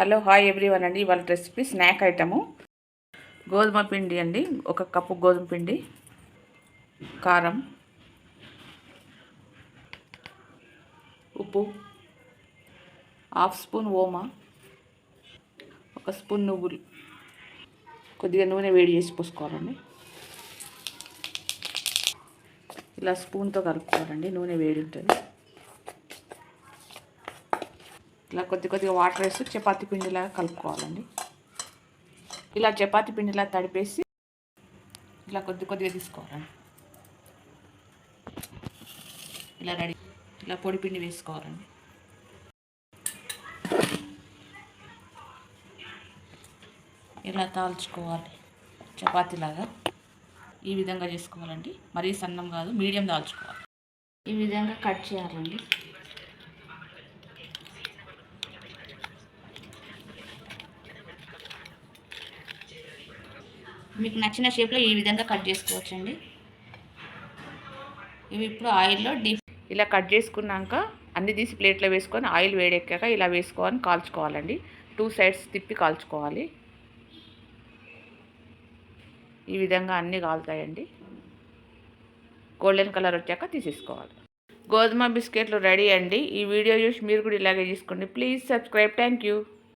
Hello hi everyone అండి. ఇవాళ recipe snack item. గోధుమ పిండి అండి. ఒక కప్పు గోధుమ పిండి కారం ఉప్పు హాఫ్ స్పూన్ ఓమా ఒక స్పూన్ నువ్వులు. కొద్దిగా నూనె వేడి చేసి పోసుకోవాలండి. ఇలా స్పూన్తో కలుపుకోవాలండి. నూనె వేడి ఉంటుంది. ఇలా కొద్ది కొద్దిగా వాటర్ వేసి చపాతి పిండిలాగా కలుపుకోవాలండి. ఇలా చపాతి పిండిలా తడిపేసి ఇలా కొద్ది కొద్దిగా తీసుకోవాలండి. ఇలా రెడీ ఇలా పొడి పిండి వేసుకోవాలండి. ఇలా తాల్చుకోవాలి చపాతీలాగా. ఈ విధంగా చేసుకోవాలండి. మరీ సన్నం కాదు మీడియం దాల్చుకోవాలి ఈ విధంగా కట్ చేయాలండి. మీకు నచ్చిన షేప్లో ఈ విధంగా కట్ చేసుకోవచ్చండి. ఇవి ఇప్పుడు ఆయిల్లో డీప్ ఇలా కట్ చేసుకున్నాక అన్ని తీసి ప్లేట్లో వేసుకొని ఆయిల్ వేడెక్కాక ఇలా వేసుకోవాలని కాల్చుకోవాలండి. టూ సైడ్స్ తిప్పి కాల్చుకోవాలి. ఈ విధంగా అన్నీ కాలుతాయండి. గోల్డెన్ కలర్ వచ్చాక తీసేసుకోవాలి. గోధుమ బిస్కెట్లు రెడీ అండి. ఈ వీడియో చూసి మీరు కూడా ఇలాగే తీసుకోండి ప్లీజ్ సబ్స్క్రైబ్ థ్యాంక్ యూ